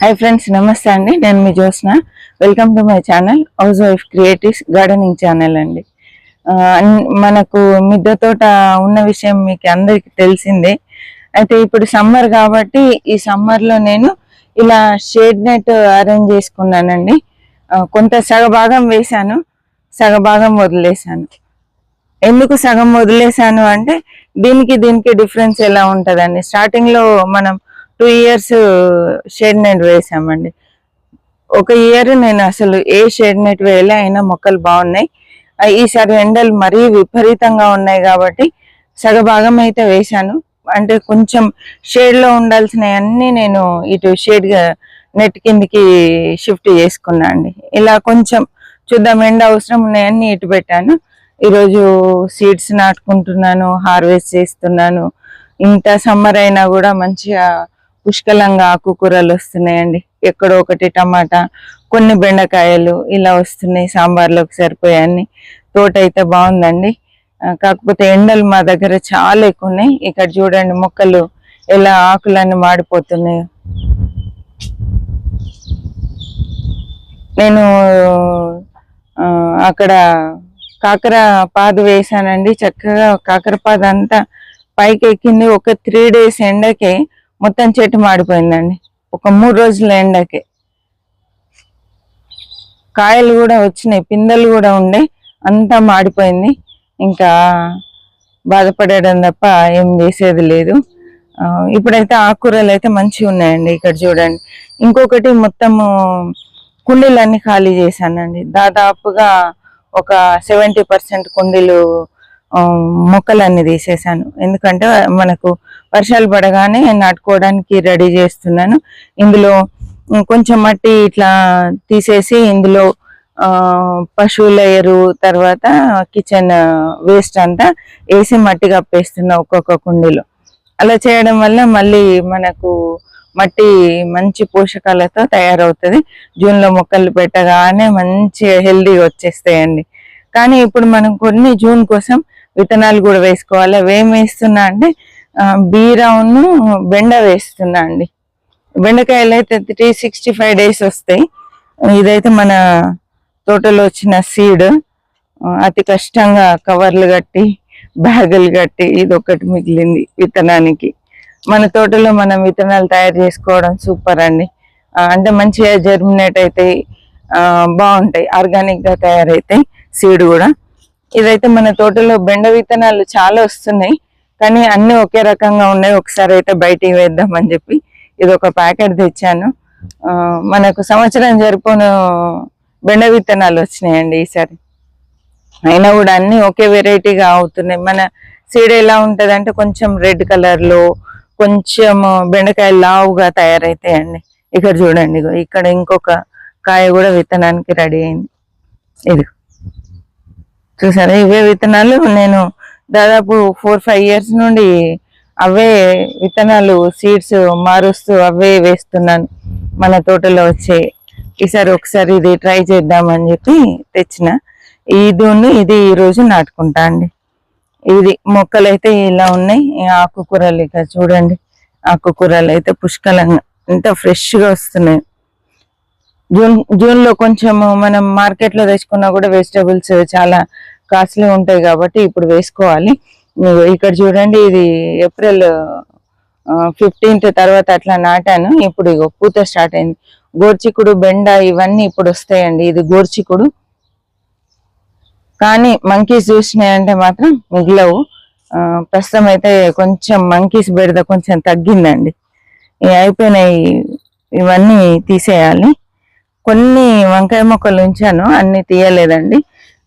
Hi friends నమస్తే అండి. నేను మీ Jyotsna. Welcome to my channel house wife creatives gardening channel అండి మనకు మిద్దె తోట ఉన్న విషయం మీకు అందరికి తెలిసిందే. అయితే ఇప్పుడు సమ్మర్ కాబట్టి ఈ సమ్మర్లో నేను ఇలా షేడ్ నెట్ అరేంజ్ చేసుకున్నానండి. కొంత సగభాగం వేశాను సగభాగం వదిలేశాను. ఎందుకు సగం వదిలేశాను అంటే దీనికి దీనికి డిఫరెన్స్ ఎలా ఉంటదండి? స్టార్టింగ్లో మనం టూ ఇయర్స్ షేడ్ నెట్ వేసామండి. ఒక ఇయర్ నేను అసలు ఏ షేడ్ నెట్ వేయలే అయినా మొక్కలు బాగున్నాయి. ఈసారి ఎండలు మరీ విపరీతంగా ఉన్నాయి కాబట్టి సగభాగం అయితే వేశాను. అంటే కొంచెం షేడ్లో ఉండాల్సినవన్నీ నేను ఇటు షేడ్గా నెట్ కిందికి షిఫ్ట్ చేసుకున్నా అండి. ఇలా కొంచెం చూద్దాం ఎండ అవసరం ఉన్నాయన్నీ ఇటు పెట్టాను. ఈరోజు సీడ్స్ నాటుకుంటున్నాను హార్వెస్ట్ చేస్తున్నాను. ఇంత సమ్మర్ అయినా కూడా మంచిగా పుష్కలంగా ఆకుకూరలు వస్తున్నాయండి. ఎక్కడో ఒకటి టమాటా కొన్ని బెండకాయలు ఇలా వస్తున్నాయి సాంబార్లోకి సరిపోయాన్ని తోట అయితే బాగుందండి. కాకపోతే ఎండలు మా దగ్గర చాలా ఎక్కువ ఉన్నాయి. ఇక్కడ చూడండి మొక్కలు ఎలా ఆకులన్నీ మాడిపోతున్నాయి. నేను అక్కడ కాకర పాదు వేసానండి. చక్కగా కాకర పాదు అంతా పైకి ఎక్కింది ఒక త్రీ డేస్ ఎండకే మొత్తం చెట్టు మాడిపోయిందండి. ఒక మూడు రోజుల ఎండకి. కాయలు కూడా వచ్చినాయి పిందెలు కూడా ఉండే అంతా మాడిపోయింది. ఇంకా బాధపడడం తప్ప ఏం చేసేది లేదు. ఇప్పుడైతే ఆకుకూరలు అయితే మంచిగా ఉన్నాయండి ఇక్కడ చూడండి. ఇంకొకటి మొత్తము కుండీలన్నీ ఖాళీ చేశానండి. దాదాపుగా ఒక సెవెంటీ పర్సెంట్ కుండీలు మొక్కలన్నీ తీసేసాను ఎందుకంటే మనకు వర్షాలు పడగానే నాటుకోవడానికి రెడీ చేస్తున్నాను. ఇందులో కొంచెం మట్టి ఇట్లా తీసేసి ఇందులో పశువుల ఎరువు తర్వాత కిచెన్ వేస్ట్ అంతా వేసి మట్టి కప్పేస్తున్నా ఒక్కొక్క కుండీలో. అలా చేయడం వల్ల మళ్ళీ మనకు మట్టి మంచి పోషకాలతో తయారవుతుంది. జూన్లో మొక్కలు పెట్టగానే మంచి హెల్దీగా వచ్చేస్తాయండి. కానీ ఇప్పుడు మనం కొన్ని జూన్ కోసం విత్తనాలు కూడా వేసుకోవాలి. అవి ఏం వేస్తున్నా అంటే ఆ, బీరావును బెండ వేస్తున్నా అండి. బెండకాయలు అయితే త్రీ సిక్స్టీ ఫైవ్ డేస్ వస్తాయి. ఇదైతే మన తోటలో వచ్చిన సీడ్. అతి కష్టంగా కవర్లు కట్టి బ్యాగులు కట్టి ఇది ఒకటి మిగిలింది విత్తనానికి. మన తోటలో మనం విత్తనాలు తయారు చేసుకోవడం సూపర్ అండి. అంటే మంచిగా జర్మినేట్ అవుతాయి బాగుంటాయి. ఆర్గానిక్గా తయారైతే తయారైతాయి సీడ్ కూడా. ఇదైతే మన తోటలో బెండ విత్తనాలు చాలా వస్తున్నాయి. కానీ అన్ని ఒకే రకంగా ఉన్నాయి. ఒకసారి అయితే బయటికి వేద్దామని చెప్పి ఇది ఒక ప్యాకెట్ తెచ్చాను. మనకు సంవత్సరం జరుపును బెండ విత్తనాలు వచ్చినాయండి ఈసారి. అయినా కూడా అన్ని ఒకే వెరైటీగా అవుతున్నాయి. మన సీడ్ ఎలా ఉంటుందంటే అంటే కొంచెం రెడ్ కలర్లో కొంచెం బెండకాయ లావుగా తయారైతాయండి. ఇక్కడ చూడండి ఇక్కడ ఇంకొక కాయ కూడా విత్తనానికి రెడీ అయింది. ఇది చూసారా? ఇవే విత్తనాలు నేను దాదాపు ఫోర్ ఫైవ్ ఇయర్స్ నుండి అవే విత్తనాలు సీడ్స్ మారుస్తూ అవే వేస్తున్నాను. మన తోటలో వచ్చే ఈసారి ఒకసారి ఇది ట్రై చేద్దామని చెప్పి తెచ్చిన. ఇది ఉన్న ఇది ఈరోజు నాటుకుంటా అండి. ఇది మొక్కలు అయితే ఇలా ఉన్నాయి. ఆకుకూరలు ఇక చూడండి. ఆకుకూరలు అయితే పుష్కలంగా ఎంత ఫ్రెష్గా వస్తున్నాయి. జూన్ జూన్లో కొంచెము కొంచెం మనం మార్కెట్లో తెచ్చుకున్నా కూడా వెజిటబుల్స్ చాలా కాస్ట్లీ ఉంటాయి కాబట్టి ఇప్పుడు వేసుకోవాలి. ఇక్కడ చూడండి ఇది ఏప్రిల్ ఫిఫ్టీన్త్ తర్వాత అట్లా నాటాను. ఇప్పుడు ఇగో పూత స్టార్ట్ అయింది. గోర్చికుడు బెండ ఇవన్నీ ఇప్పుడు వస్తాయండి. ఇది గోర్చికుడు. కానీ మంకీస్ చూసినాయంటే మాత్రం మిగిలవు. ప్రస్తుతం అయితే కొంచెం మంకీస్ బెడద కొంచెం తగ్గిందండి. అయిపోయినాయి. ఇవన్నీ తీసేయాలి. కొన్ని వంకాయ మొక్కలు ఉంచాను. అన్ని తీయలేదండి.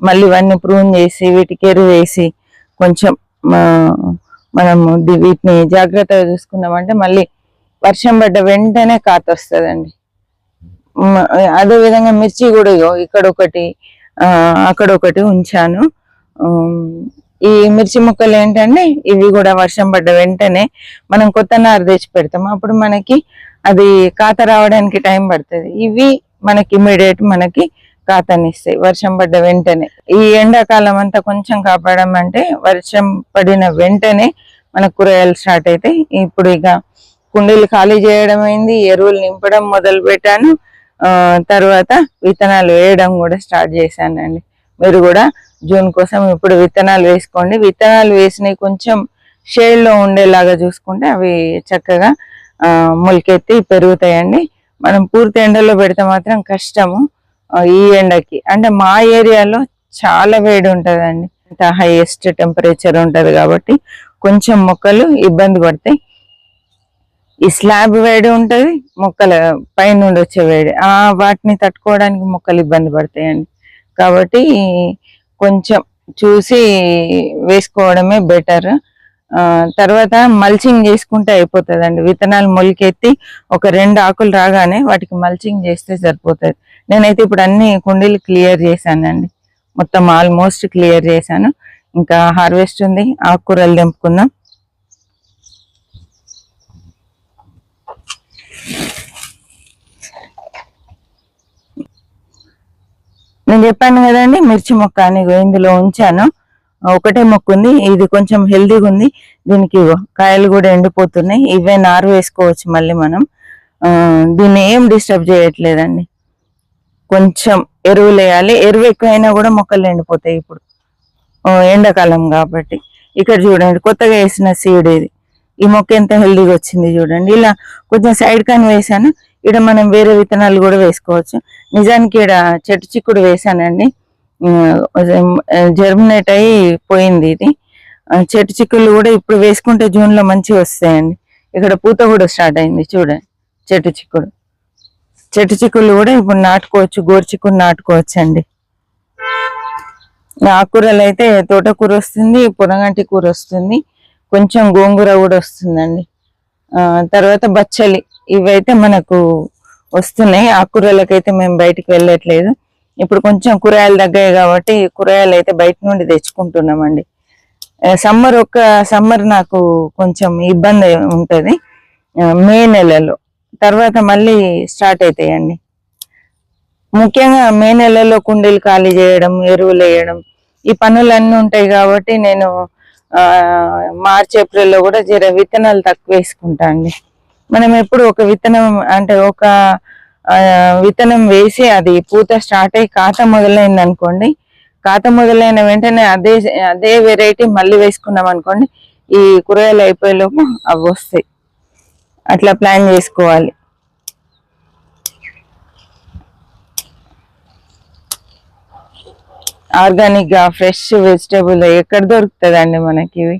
మళ్ళీ ఇవన్నీ ప్రూన్ చేసి వీటికి ఎరువు వేసి కొంచెం మనము వీటిని జాగ్రత్తగా చూసుకున్నామంటే మళ్ళీ వర్షం పడ్డ వెంటనే కాత వస్తుందండి. మ- అదే విధంగా మిర్చి కూడా ఇగో ఇక్కడ ఒకటి అక్కడ ఒకటి ఉంచాను. ఈ మిర్చి ముక్కలు ఏంటంటే ఇవి కూడా వర్షం పడ్డ వెంటనే మనం కొత్త నారు తెచ్చి పెడతాం. అప్పుడు మనకి అది కాత రావడానికి టైం పడుతుంది. ఇవి మనకి ఇమీడియట్ మనకి కాతనిస్తాయి వర్షం పడ్డ వెంటనే. ఈ ఎండాకాలం అంతా కొంచెం కాపాడమంటే వర్షం పడిన వెంటనే మన కూరగాయలు స్టార్ట్ అవుతాయి ఇప్పుడు ఇక కుండీలు ఖాళీ చేయడం అయింది ఎరువులు నింపడం మొదలు పెట్టాను. తర్వాత విత్తనాలు వేయడం కూడా స్టార్ట్ చేశానండి. మీరు కూడా జూన్ కోసం ఇప్పుడు విత్తనాలు వేసుకోండి. విత్తనాలు వేసినవి కొంచెం షేడ్లో ఉండేలాగా చూసుకుంటే అవి చక్కగా మొలకెత్తి పెరుగుతాయండి. మనం పూర్తి ఎండలో పెడితే మాత్రం కష్టము. ఈ ఎండకి. అంటే మా ఏరియాలో చాలా వేడి ఉంటదండి హైయెస్ట్ టెంపరేచర్ ఉంటుంది కాబట్టి కొంచెం మొక్కలు ఇబ్బంది పడతాయి. ఈ స్లాబ్ వేడి ఉంటుంది మొక్కల పైనుండి వచ్చే వేడి. ఆ వాటిని తట్టుకోవడానికి మొక్కలు ఇబ్బంది పడతాయండి. కాబట్టి కొంచెం చూసి వేసుకోవడమే బెటర్ తర్వాత మల్చింగ్ చేసుకుంటే అయిపోతుందండి. విత్తనాలు మొలికెత్తి ఒక రెండు ఆకులు రాగానే వాటికి మల్చింగ్ చేస్తే సరిపోతుంది. నేనైతే ఇప్పుడు అన్ని కుండీలు క్లియర్ చేశానండి. మొత్తం ఆల్మోస్ట్ క్లియర్ చేశాను. ఇంకా హార్వెస్ట్ ఉంది ఆకుకూరలు తెంపుకుందాం. నేను చెప్పాను కదండి మిర్చి మొక్క అని ఇందులో ఉంచాను. ఒకటే మొక్క ఉంది ఇది కొంచెం హెల్దీగా ఉంది. దీనికి కాయలు కూడా ఎండిపోతున్నాయి. ఇవే నారు వేసుకోవచ్చు మళ్ళీ మనం. దీన్ని ఏం డిస్టర్బ్ చేయట్లేదండి. కొంచెం ఎరువులు వేయాలి ఎరువు ఎక్కువైనా కూడా మొక్కలు ఎండిపోతాయి ఇప్పుడు. ఎండాకాలం కాబట్టి. ఇక్కడ చూడండి కొత్తగా వేసిన సీడ్ ఇది. ఈ మొక్క ఎంత హెల్దీగా వచ్చింది చూడండి. ఇలా కొంచెం సైడ్ కాని వేసాను ఇక్కడ మనం వేరే విత్తనాలు కూడా వేసుకోవచ్చు. నిజానికి ఇక్కడ చెట్టు చిక్కుడు వేసానండి జర్మినేట్ అయి పోయింది ఇది. చెట్టు చిక్కుళ్ళు కూడా ఇప్పుడు వేసుకుంటే జూన్లో మంచిగా వస్తాయండి. ఇక్కడ పూత కూడా స్టార్ట్ అయింది చూడండి చెట్టు చిక్కుడు. చెట్టు చిక్కుళ్ళు కూడా ఇప్పుడు నాటుకోవచ్చు గోరు చిక్కులు నాటుకోవచ్చు అండి ఆకుకూరలు అయితే తోటకూర వస్తుంది పునగంటి కూర వస్తుంది కొంచెం గోంగూర కూడా వస్తుందండి. తర్వాత బచ్చలి ఇవైతే మనకు వస్తున్నాయి. ఆకుకూరలకైతే మేము బయటికి వెళ్ళట్లేదు. ఇప్పుడు కొంచెం కూరగాయలు తగ్గాయి కాబట్టి కూరగాయలు అయితే బయట నుండి తెచ్చుకుంటున్నామండి. సమ్మర్ ఒక సమ్మర్ నాకు కొంచెం ఇబ్బంది ఉంటుంది. మే నెలలో తర్వాత మళ్ళీ స్టార్ట్ అవుతాయండి ముఖ్యంగా మే నెలలో కుండీలు ఖాళీ చేయడం ఎరువులు వేయడం ఈ పనులన్నీ ఉంటాయి కాబట్టి నేను మార్చ్ ఏప్రిల్లో కూడా జర విత్తనాలు తక్కువ వేసుకుంటా అండి. మనం ఎప్పుడు ఒక విత్తనం అంటే ఒక విత్తనం వేసి అది పూత స్టార్ట్ అయ్యి కాత మొదలైంది అనుకోండి కాత మొదలైన వెంటనే అదే అదే వెరైటీ మళ్ళీ వేసుకున్నాం అనుకోండి ఈ కూరగాయలు అయిపోయేలోపు అవి వస్తాయి అట్లా ప్లాన్ చేసుకోవాలి. ఆర్గానిక్గా ఫ్రెష్ వెజిటేబుల్ ఎక్కడ దొరుకుతుందండి మనకి ఇవి?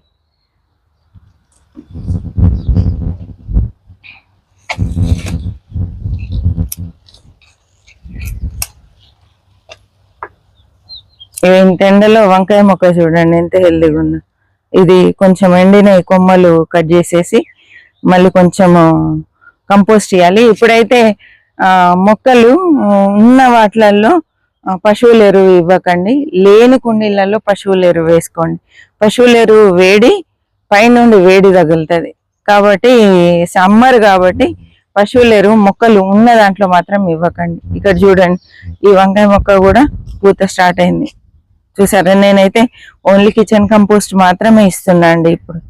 ఇంత ఎండలో వంకాయ మొక్క చూడండి ఎంత హెల్దీగా ఉందో ఇది కొంచెం ఎండిన కొమ్మలు కట్ చేసేసి మళ్ళీ కొంచెం కంపోస్ట్ ఇవ్వాలి ఇప్పుడైతే మొక్కలు ఉన్న వాటిలలో పశువుల ఎరువు ఇవ్వకండి. లేని కుండీలలో పశువుల ఎరువు వేసుకోండి. పశువుల ఎరువు వేడి పైనుండి వేడి తగులుతుంది. కాబట్టి సమ్మర్ కాబట్టి పశువుల ఎరువు మొక్కలు ఉన్న దాంట్లో మాత్రం ఇవ్వకండి. ఇక్కడ చూడండి ఈ వంకాయ మొక్క కూడా పూత స్టార్ట్ అయింది. చూసారా? నేనైతే ఓన్లీ కిచెన్ కంపోస్ట్ మాత్రమే ఇస్తున్నా అండి ఇప్పుడు.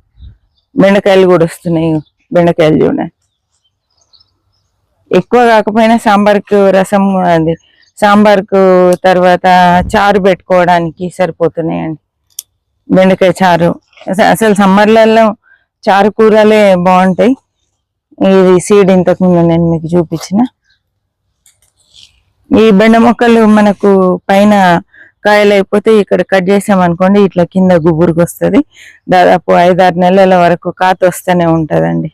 బెండకాయలు కూడా వస్తున్నాయి. బెండకాయలు చూడండి. ఎక్కువ కాకపోయినా సాంబార్కు రసం అది సాంబార్కు తర్వాత చారు పెట్టుకోవడానికి సరిపోతున్నాయండి. బెండకాయ చారు. అసలు సమ్మర్లలో చారు కూరలే బాగుంటాయి. ఇది సీడ్ ఇంతకు ముందు నేను మీకు చూపించిన. ఈ బెండ మొక్కలు మనకు పైన కాయలు అయిపోతే ఇక్కడ కట్ చేసాం అనుకోండి ఇట్లా కింద గుబురుకు వస్తుంది దాదాపు ఐదారు నెలల వరకు కాత వస్తూనే ఉంటుందండి.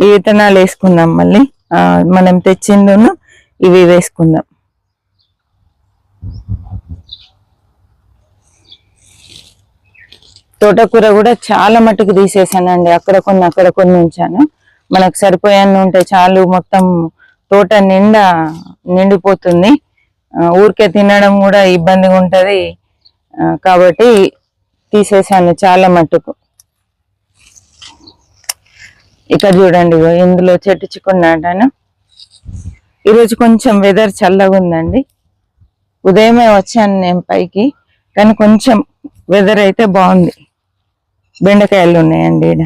ఈ విత్తనాలు వేసుకుందాం మళ్ళీ. మనం తెచ్చిందును ఇవి వేసుకుందాం. తోటకూర కూడా చాలా మట్టుకు తీసేసానండి. అక్కడ కొన్ని అక్కడ కొన్ని ఉంచాను. మనకు సరిపోయాన్ని ఉంటే చాలు మొత్తం తోట నిండా నిండిపోతుంది. ఊరికే తినడం కూడా ఇబ్బందిగా ఉంటుంది. కాబట్టి తీసేసాను చాలా మట్టుకు. ఇక్కడ చూడండి ఇందులో చెట్టు చిక్కుడు నాటాను ఈరోజు కొంచెం వెదర్ చల్లగా ఉందండి. ఉదయమే వచ్చాను నేను పైకి కానీ కొంచెం వెదర్ అయితే బాగుంది. బెండకాయలు ఉన్నాయండి ఈడ.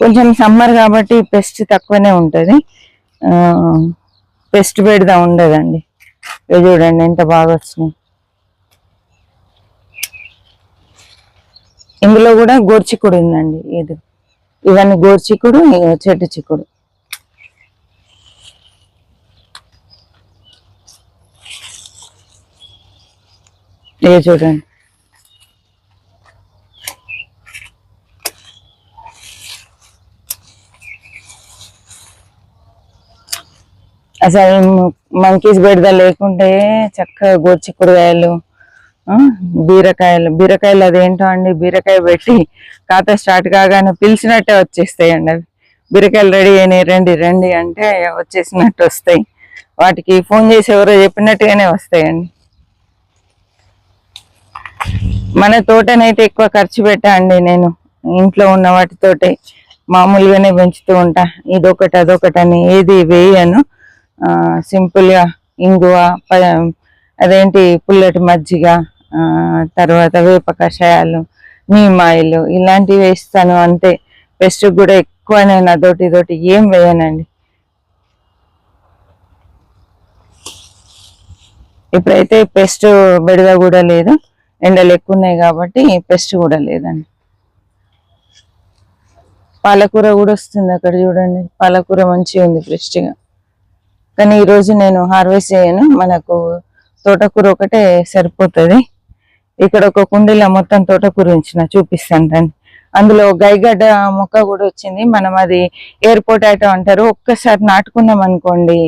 కొంచెం సమ్మర్ కాబట్టి పెస్ట్ తక్కువనే ఉంటుంది. పెస్ట్ పెడదా ఉండదండి. చూడండి ఎంత బాగా వచ్చినాయి ఇందులో కూడా గోర్చిక్కుడు ఉందండి ఇది. ఇవన్నీ గోర్చిక్కుడు చెట్టు చిక్కుడు. ఇది చూడండి. అసలు మంకీస్ బెడద లేకుంటే చక్కగా గోర్చిక్కుడుకాయలు కాయలు బీరకాయలు బీరకాయలు అదేంటో అండి బీరకాయ పెట్టి ఖాతా స్టార్ట్ కాగానే పిలిచినట్టే వచ్చేస్తాయండి అవి. బీరకాయలు రెడీ అయినాయి రండి రండి అంటే వచ్చేసినట్టు వస్తాయి. వాటికి ఫోన్ చేసి ఎవరో చెప్పినట్టుగానే వస్తాయండి. మన తోటనైతే ఎక్కువ ఖర్చు పెట్టా అండి నేను. ఇంట్లో ఉన్న వాటితోటే మామూలుగానే పెంచుతూ ఉంటా. ఇదొకటి అదొకటి అని ఏది వేయను. సింపుల్గా ఇంగువ ప- అదేంటి పుల్లటి మజ్జిగ తర్వాత వేప కషాయాలు నీమాయిలు ఇలాంటివి వేస్తాను అంతే పెస్ట్ కూడా ఎక్కువ నేను అదోటి ఇదోటి ఏం వేయనండి. ఇప్పుడైతే పెస్ట్ బెడద కూడా లేదు. ఎండలు ఎక్కువ ఉన్నాయి కాబట్టి పెస్ట్ కూడా లేదండి. పాలకూర కూడా వస్తుంది అక్కడ చూడండి. పాలకూర మంచిగా ఉంది ఫ్రెష్గా. కానీ ఈరోజు నేను హార్వెస్ట్ చేయను. మనకు తోటకూర ఒకటే సరిపోతుంది. ఇక్కడ ఒక కుండీలో మొత్తం తోట గురించిన చూపిస్తాను రండి. అందులో గైగడ్డ మొక్క కూడా వచ్చింది. మనం అది ఎయిర్ పొటాటో అంటారు. ఒక్కసారి నాటుకున్నాం అనుకోండి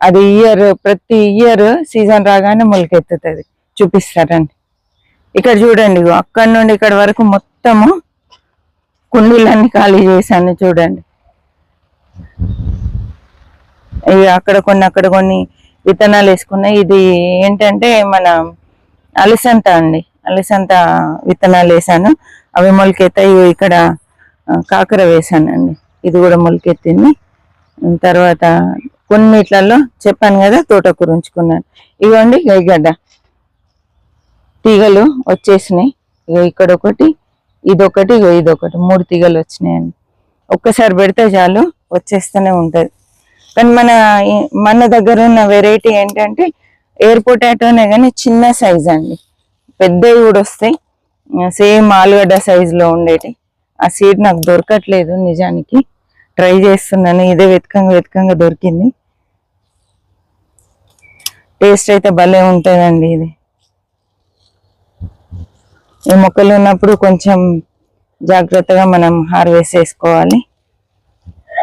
అది ఇయర్ ప్రతి ఇయర్ సీజన్ రాగానే మొలకెత్తుతుంది. చూపిస్తారండి ఇక్కడ చూడండి అక్కడ అక్కడి నుండి ఇక్కడ వరకు మొత్తము కుండీలన్నీ ఖాళీ చేశాను చూడండి. అక్కడ కొన్ని అక్కడ కొన్ని విత్తనాలు వేసుకున్నాయి ఇది ఏంటంటే మన అలసంత అండి. అలసంత విత్తనాలు వేసాను. అవి మొలకెత్తాయి ఇగో ఇక్కడ కాకర వేసానండి. ఇది కూడా మొలకెత్తింది. తర్వాత కొన్నిట్లలో చెప్పాను కదా తోటకూర ఉంచుకున్నాను. ఇవ్వండి గైగడ్డ తీగలు వచ్చేసినాయి. ఇగో ఇక్కడ ఒకటి ఇదొకటి ఇగో ఇదొకటి. మూడు తీగలు వచ్చినాయండి. ఒక్కసారి పెడితే చాలు వచ్చేస్తూనే ఉంటుంది. కానీ మన మన దగ్గర ఉన్న వెరైటీ ఏంటంటే ఎయిర్ పొటాటోనే కానీ చిన్న సైజ్ అండి. పెద్దవి కూడా వస్తాయి. సేమ్ ఆలుగడ్డ సైజులో ఉండేటి. ఆ సీడ్ నాకు దొరకట్లేదు నిజానికి. ట్రై చేస్తున్నాను. ఇదే వెతకంగా వెతకంగా దొరికింది. టేస్ట్ అయితే భలే ఉంటుందండి ఇది. ఈ మొక్కలు ఉన్నప్పుడు కొంచెం జాగ్రత్తగా మనం హార్వెస్ట్ చేసుకోవాలి.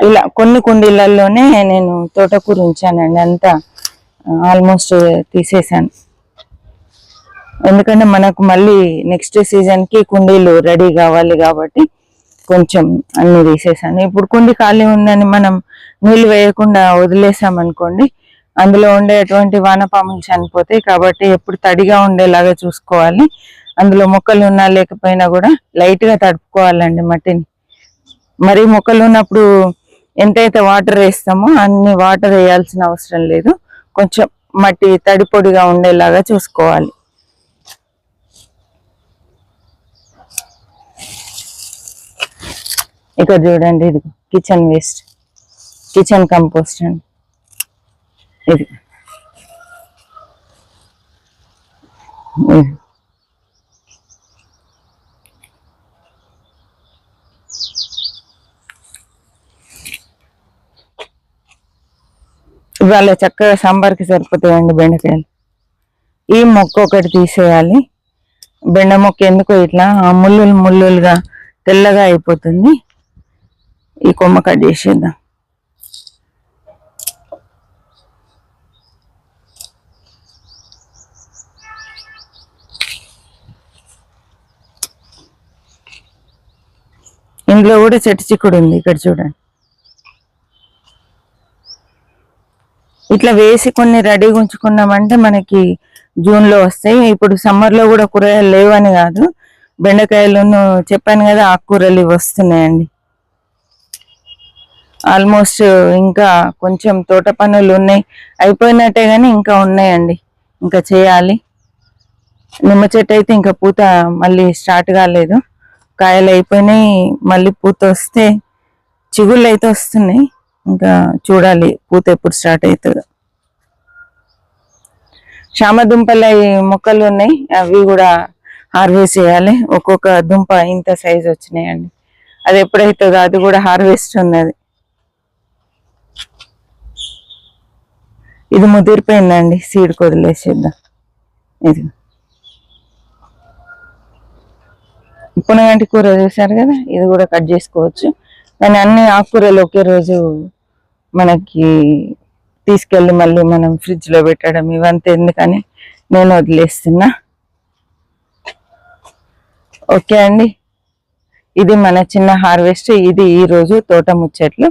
ఇలా కొన్ని కుండీలలోనే నేను తోటకూర ఉంచానండి. అంతా ఆల్మోస్ట్ తీసేసాను ఎందుకంటే మనకు మళ్ళీ నెక్స్ట్ సీజన్కి కుండీలు రెడీ కావాలి కాబట్టి కొంచెం అన్ని తీసేసాను ఇప్పుడు కుండి ఖాళీ ఉందని మనం నీళ్ళు వేయకుండా వదిలేసామనుకోండి అందులో ఉండేటువంటి వానపాములు చనిపోతాయి కాబట్టి ఎప్పుడు తడిగా ఉండేలాగా చూసుకోవాలి. అందులో మొక్కలు ఉన్నా లేకపోయినా కూడా లైట్గా తడుపుకోవాలండి మట్టిని. మరి మొక్కలు ఉన్నప్పుడు ఎంతైతే వాటర్ వేస్తామో అన్ని వాటర్ వేయాల్సిన అవసరం లేదు. కొంచెం మట్టి తడిపొడిగా ఉండేలాగా చూసుకోవాలి. ఇక్కడ చూడండి ఇది కిచెన్ వేస్ట్. కిచెన్ కంపోస్ట్ అండి. ఇది. ఇవాళ చక్కగా సాంబార్కి సరిపోతాయండి బెండకాయలు. ఈ మొక్క ఒకటి తీసేయాలి. బెండ మొక్క ఎందుకో ఇట్లా ఆ ముళ్ళులు ముళ్ళులుగా తెల్లగా అయిపోతుంది. ఈ కొమ్మ కట్ చేసేద్దాం. ఇందులో కూడా చెట్టు చిక్కుడు ఉంది. ఇక్కడ చూడండి. ఇట్లా వేసి కొన్ని రెడీగా ఉంచుకున్నామంటే మనకి జూన్లో వస్తాయి. ఇప్పుడు సమ్మర్లో కూడా కూరగాయలు లేవని కాదు. బెండకాయలు చెప్పాను కదా ఆకుకూరలు ఇవి వస్తున్నాయండి. ఆల్మోస్ట్ ఇంకా కొంచెం తోట పనులు ఉన్నాయి. అయిపోయినట్టే కానీ ఇంకా ఉన్నాయండి. ఇంకా చేయాలి. నిమ్మ చెట్టు అయితే ఇంకా పూత మళ్ళీ స్టార్ట్ కాలేదు. కాయలు అయిపోయినాయి మళ్ళీ పూత వస్తే చిగుళ్ళు అయితే వస్తున్నాయి. ఇంకా చూడాలి పూత ఎప్పుడు స్టార్ట్ అవుతుందో. శామదుంపల మొక్కలు ఉన్నాయి అవి కూడా హార్వెస్ట్ చేయాలి. ఒక్కొక్క దుంప ఇంత సైజ్ వచ్చినాయండి. అది ఎప్పుడైతుందో అది కూడా హార్వెస్ట్ ఉన్నది. ఇది ముదిరిపోయిందండి సీడ్ కొదిలేసేద్దాం ఇది. పునగంటి కూర చూసారు కదా ఇది కూడా కట్ చేసుకోవచ్చు. కానీ అన్ని ఆకుకూరలు ఒకే రోజు మనకి తీసుకెళ్ళి మళ్ళీ మనం ఫ్రిడ్జ్లో పెట్టడం ఇవంతా. ఎందుకని? నేను వదిలేస్తున్నా. ఓకే అండి. ఇది మన చిన్న హార్వెస్ట్ ఇది ఈరోజు తోట ముచ్చట్లు.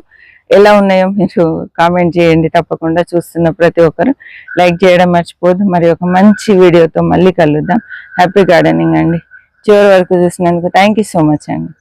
ఎలా ఉన్నాయో మీరు కామెంట్ చేయండి తప్పకుండా. చూస్తున్న ప్రతి ఒక్కరు లైక్ చేయడం మర్చిపోదు మరి ఒక మంచి వీడియోతో మళ్ళీ కలుద్దాం. హ్యాపీ గార్డెనింగ్ అండి. చివరి వరకు చూసినందుకు థ్యాంక్ సో మచ్ అండి.